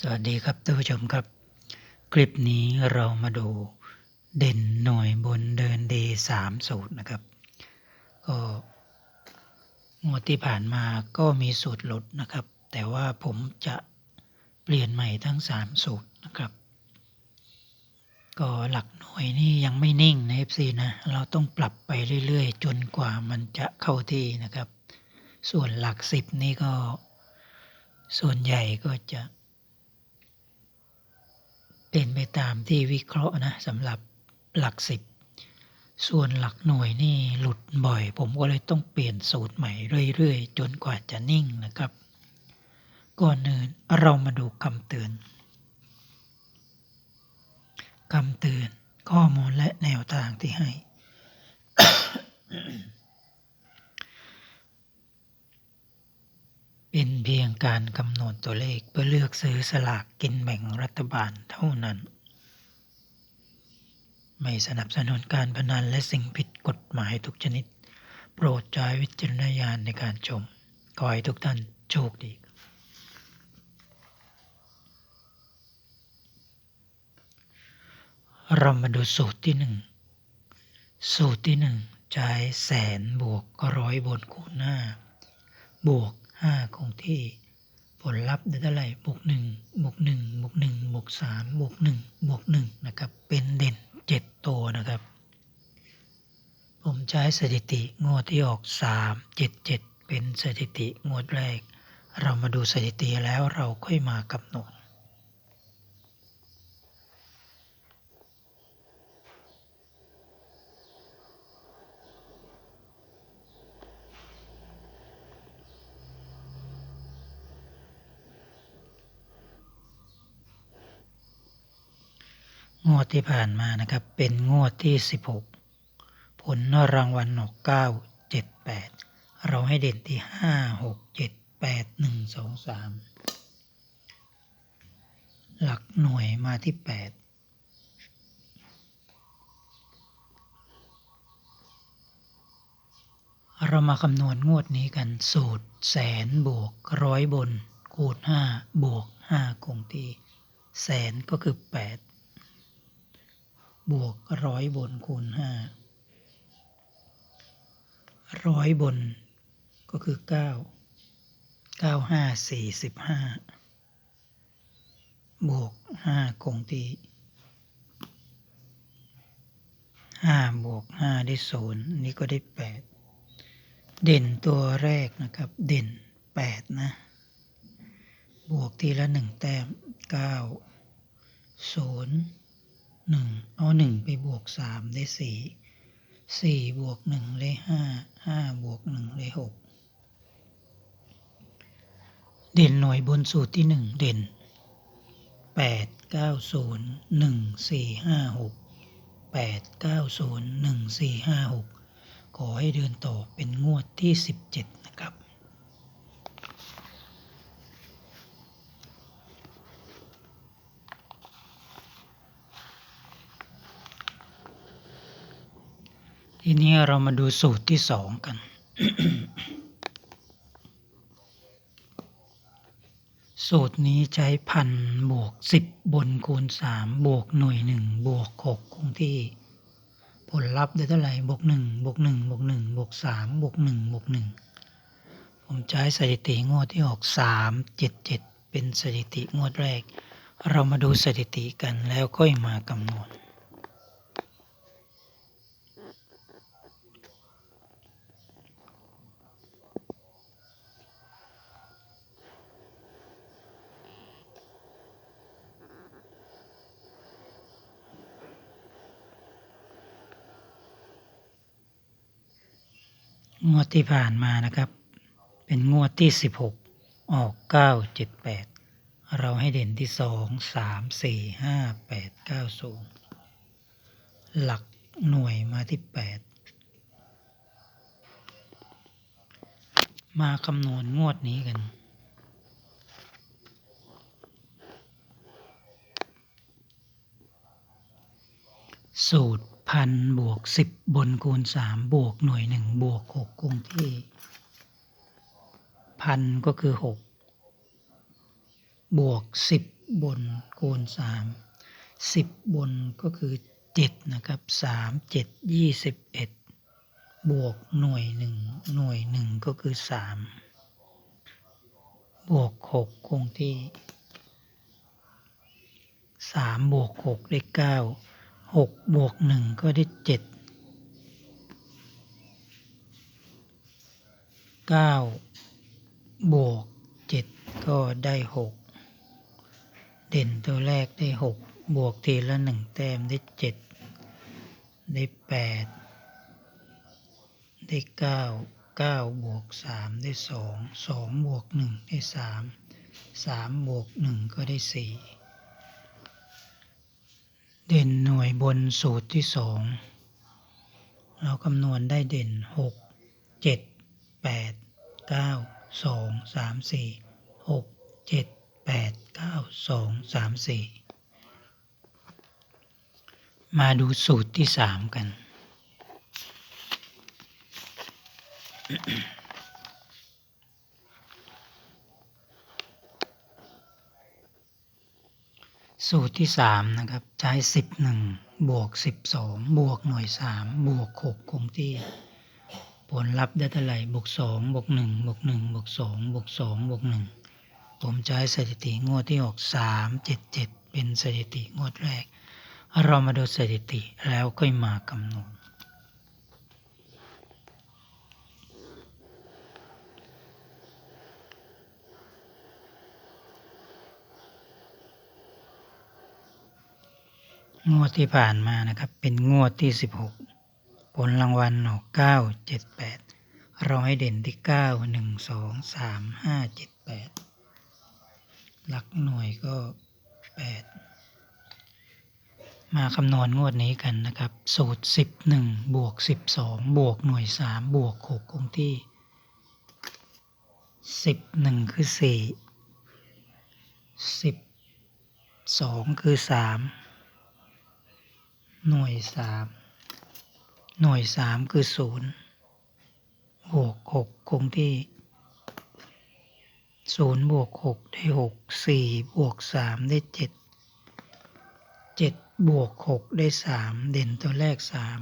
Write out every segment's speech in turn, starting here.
สวัสดีครับท่านผู้ชมครับ คลิปนี้เรามาดูเด่นหน่วยบนเดินดีสามสูตรนะครับ ก็งวดที่ผ่านมาก็มีสูตรหลุดนะครับ แต่ว่าผมจะเปลี่ยนใหม่ทั้งสามสูตรนะครับ ก็หลักหน่วยนี่ยังไม่นิ่งนะ FC นะ เราต้องปรับไปเรื่อยๆ จนกว่ามันจะเข้าที่นะครับ ส่วนหลักสิบนี่ก็ส่วนใหญ่ก็จะ เป็นไปตามที่วิเคราะห์นะสำหรับหลักสิบ ส่วนหลักหน่วยนี่หลุดบ่อย ผมก็เลยต้องเปลี่ยนสูตรใหม่เรื่อยๆ จนกว่าจะนิ่งนะครับ ก่อนอื่นเรามาดูคำเตือนคำเตือนข้อมูลและแนวทางที่ให้ เป็นเพียงการคำนวณตัวเลขเพื่อเลือกซื้อสลากกินแบ่งรัฐบาลเท่านั้น ไม่สนับสนุนการพนันและสิ่งผิดกฎหมายทุกชนิด โปรดใช้วิจารณญาณในการชม ขอให้ทุกท่านโชคดีเรามาดูสูตรที่หนึ่ง สูตรที่หนึ่งใช้แสนบวกร้อยบนคูณหน้า บวก ห้าคงที่ ผลลัพธ์ได้เท่าไหร่บวกหนึ่งบวกหนึ่งบวกหนึ่งบวกสามบวกหนึ่งบวกหนึ่งนะครับ เป็นเด่นเจ็ดตัวนะครับ ผมใช้สถิติงวดที่ออกสามเจ็ดเจ็ดเป็นสถิติงวดแรก เรามาดูสถิติแล้วเราค่อยมากำหนด งวดที่ผ่านมานะครับ เป็นงวดที่ 16 ผลรางวัลออก9 7 8 เราให้เด่นที่ 5 6 7 8 1 2 3 หลักหน่วยมาที่ 8เรามาคำนวณงวดนี้กันสูตรแสนบวกร้อยบน คูณ5บวก5คงที่ แสนก็คือ 8 บวกร้อยบนคูณห้าร้อยบนก็คือเก้าเก้าห้าสี่สิบห้าบวกห้าคงที่ห้าบวกห้าได้ศูนย์นี่ก็ได้แปดเด่นตัวแรกนะครับ เด่นแปดนะ บวกทีละหนึ่งแต้มเก้าศูนย์ หนึ่งเอาหนึ่งไปบวกสามได้สี่สี่บวกหนึ่งได้ห้าห้าบวกหนึ่งได้หกเด่นหน่วยบนสูตรที่หนึ่งเด่นแปดเก้าศูนย์หนึ่งสี่ห้าหกแปดเก้าศูนย์หนึ่งสี่ห้าหกขอให้เดินต่อเป็นงวดที่สิบเจ็ดนะครับ ทีนี้เรามาดูสูตรที่สองกัน สูตรนี้ใช้พันบวกสิบบนคูณสามบวกหน่วยหนึ่งบวกหกคงที่ผลลัพธ์ได้เท่าไหร่บวกหนึ่งบวกหนึ่งบวกหนึ่งบวกสามบวกหนึ่งบวกหนึ่งผมใช้สถิติงวดที่ออกสามเจ็ดเจ็ดเป็นสถิติงวดแรก เรามาดูสถิติกันแล้วค่อยมากำนว งวดที่ผ่านมานะครับ เป็นงวดที่ 16 ออก 9 7 8 เราให้เด่นที่ 2 3 4 5 8 9 0 หลักหน่วยมาที่ 8 มาคำนวณงวดนี้กันสูตร พันบวกสิบบนคูณสามบวกหน่วยหนึ่งบวกหกคงที่ พันก็คือหกบวกสิบบนคูณสามสิบบนก็คือเจ็ดนะครับสามเจ็ดยี่สิบเอ็ดบวกหน่วยหนึ่งหน่วยหนึ่งก็คือสามบวกหกคงที่สามบวกหกได้เก้า หกบวกหนึ่งก็ได้เจ็ดเก้าบวกเจ็ดก็ได้หกเด่นตัวแรกได้หกบวกทีละหนึ่งแต้มได้เจ็ดได้แปดได้เก้าเก้าบวกสามได้สองสองบวกหนึ่งได้สามสามบวกหนึ่งก็ได้สี่ เด่นหน่วยบนสูตรที่สองเราคำนวณได้เด่นหกเจ็ดแปดเก้าสองสามสี่หกเจ็ดแปดเก้าสองสามสี่มาดูสูตรที่สามกัน สูตรที่สามนะครับ ใช้สิบหนึ่งบวกสิบสองบวกหน่วยสามบวกหกคงที่ ผลลัพธ์ได้เท่าไหร่บวกสองบวกหนึ่งบวกหนึ่งบวกสองบวกสองบวกหนึ่งผมใช้สถิติงวดที่ออกสามเจ็ดเจ็ดเป็นสถิติงวดแรก เรามาดูสถิติแล้วค่อยมากำหนด งวดที่ผ่านมานะครับ เป็นงวดที่ 16 ผลรางวัลออก9 7 8เราให้เด่นที่ 9 1 2 3 5 7 8 หลักหน่วยก็ 8 มาคำนวณงวดนี้กันนะครับ สูตร 11 บวก 12 บวกหน่วย 3 บวก 6 คงที่ 11 คือ 4 12 คือ 3 หน่วยสามหน่วยสามคือศูนย์บวกหกคงที่ศูนย์บวกหกได้หกสี่บวกสามได้เจ็ดเจ็ดบวกหกได้สามเด่นตัวแรกสาม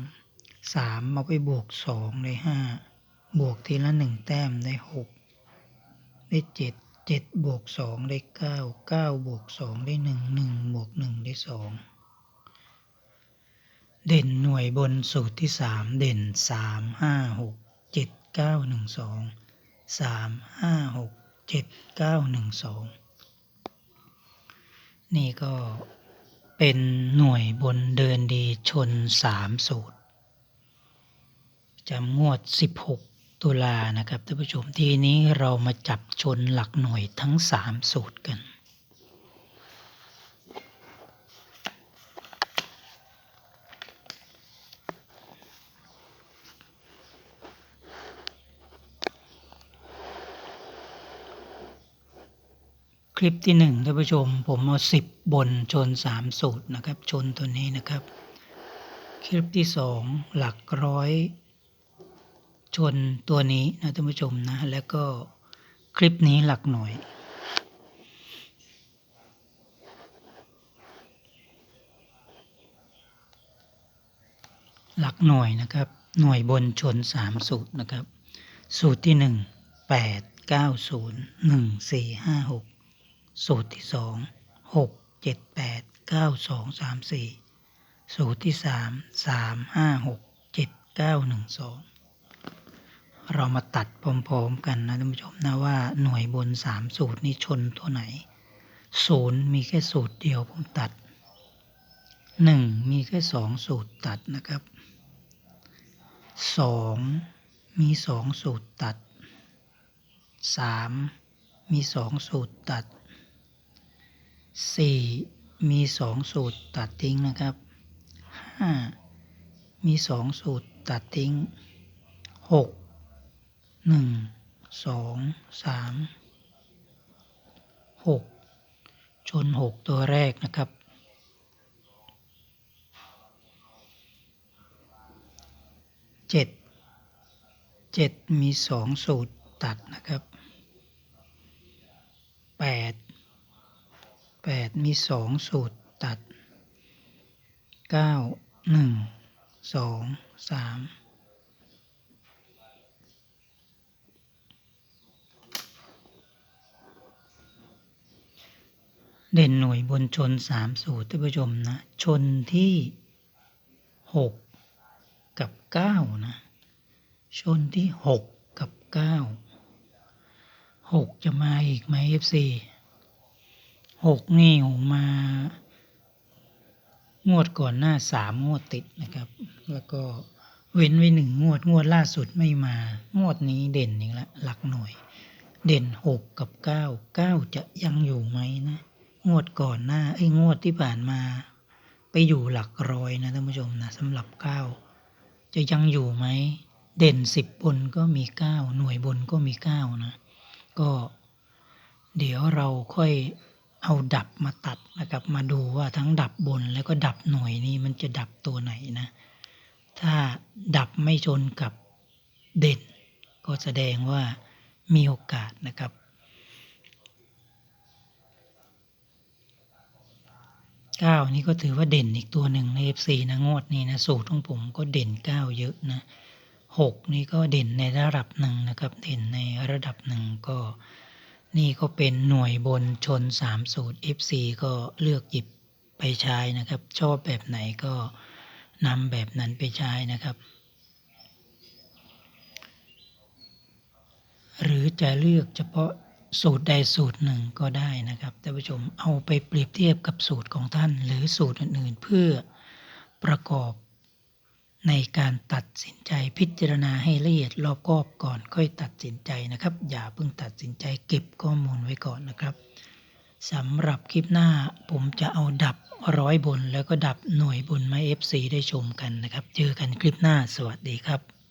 สามเอาไปบวกสองได้ห้าบวกทีละหนึ่งแต้มได้หกได้เจ็ดเจ็ดบวกสองได้เก้าเก้าบวกสองได้หนึ่งหนึ่งบวกหนึ่งได้สอง เด่นหน่วยบนสูตรที่สามเด่นสามห้าหกเจ็ดเก้าหนึ่งสองสามห้าหกเจ็ดเก้าหนึ่งสองนี่ก็เป็นหน่วยบนเดินดีชนสามสูตรจำงวด16ตุลานะครับท่านผู้ชมทีนี้เรามาจับชนหลักหน่วยทั้งสามสูตรกัน ลิปที่หนึ่งท่านผู้ชม ผมเอาสิบบนชนสามสูตรนะครับ ชนตัวนี้นะครับ คลิปที่สองหลักร้อย ชนตัวนี้นะท่านผู้ชมนะ แล้วก็คลิปนี้หลักหน่วย หลักหน่วยนะครับ หน่วยบนชนสามสูตรนะครับ สูตรที่หนึ่งแปดเก้าศูนย์หนึ่ง สูตรที่สองหกเจ็ดแปดเก้าสองสามสี่สูตรที่สามสามห้าหกเจ็ดเก้าหนึ่งสองเรามาตัดพร้อมๆกันนะท่านผู้ชมนะว่าหน่วยบนสามสูตรนี้ชนตัวไหนศูนย์มีแค่สูตรเดียวผมตัดหนึ่งมีแค่สองสูตรตัดนะครับสองมีสองสูตรตัดสามมีสองสูตรตัด สี่มีสองสูตรตัดทิ้งนะครับห้ามีสองสูตรตัดทิ้งหกหนึ่งสองสามหกชนหกตัวแรกนะครับเจ็ดเจ็ดมีสองสูตรตัดนะครับแปดแปดมีสองสูตรตัดเก้าหนึ่งสองสามเด่นหน่วยบนชนสามสูตรท่านผู้ชมนะ ชนที่หกกับเก้านะ ชนที่หกกับเก้าหกจะมาอีกไหมเอฟซี หกนี่โหมางวดก่อนหน้าสามงวดติดนะครับ แล้วก็เว้นไว้หนึ่งงวดงวดล่าสุดไม่มา งวดนี้เด่นอีกแล้วหลักหน่วย เด่นหกกับเก้าเก้าจะยังอยู่ไหมนะงวดก่อนหน้าไอ้งวดที่ผ่านมา ไปอยู่หลักร้อยนะท่านผู้ชมนะสำหรับเก้าจะยังอยู่ไหมเด่นสิบบนก็มีเก้าหน่วยบนก็มีเก้านะ ก็เดี๋ยวเราค่อย เอาดับมาตัดนะครับ มาดูว่าทั้งดับบนแล้วก็ดับหน่วยนี้มันจะดับตัวไหนนะ ถ้าดับไม่ชนกับเด่น ก็แสดงว่ามีโอกาสนะครับเก้านี่ก็ถือว่าเด่นอีกตัวหนึ่งใน FC นะงวดนี้นะสูตรของผมก็เด่นเก้าเยอะนะหกนี่ก็เด่นในระดับหนึ่งนะครับ เด่นในระดับหนึ่งก็ นี่ก็เป็นหน่วยบนชนสามสูตร FC ก็เลือกหยิบไปใช้นะครับ ชอบแบบไหนก็นำแบบนั้นไปใช้นะครับ หรือจะเลือกเฉพาะสูตรใดสูตรหนึ่งก็ได้นะครับท่านผู้ชมเอาไปเปรียบเทียบกับสูตรของท่าน หรือสูตรอื่นๆ เพื่อประกอบ ในการตัดสินใจพิจารณาให้ละเอียดรอบคอบก่อนค่อยตัดสินใจนะครับ อย่าเพิ่งตัดสินใจเก็บข้อมูลไว้ก่อนนะครับสำหรับคลิปหน้าผมจะเอาดับร้อยบนแล้วก็ดับหน่วยบนมา FC ได้ชมกันนะครับ เจอกันคลิปหน้าสวัสดีครับ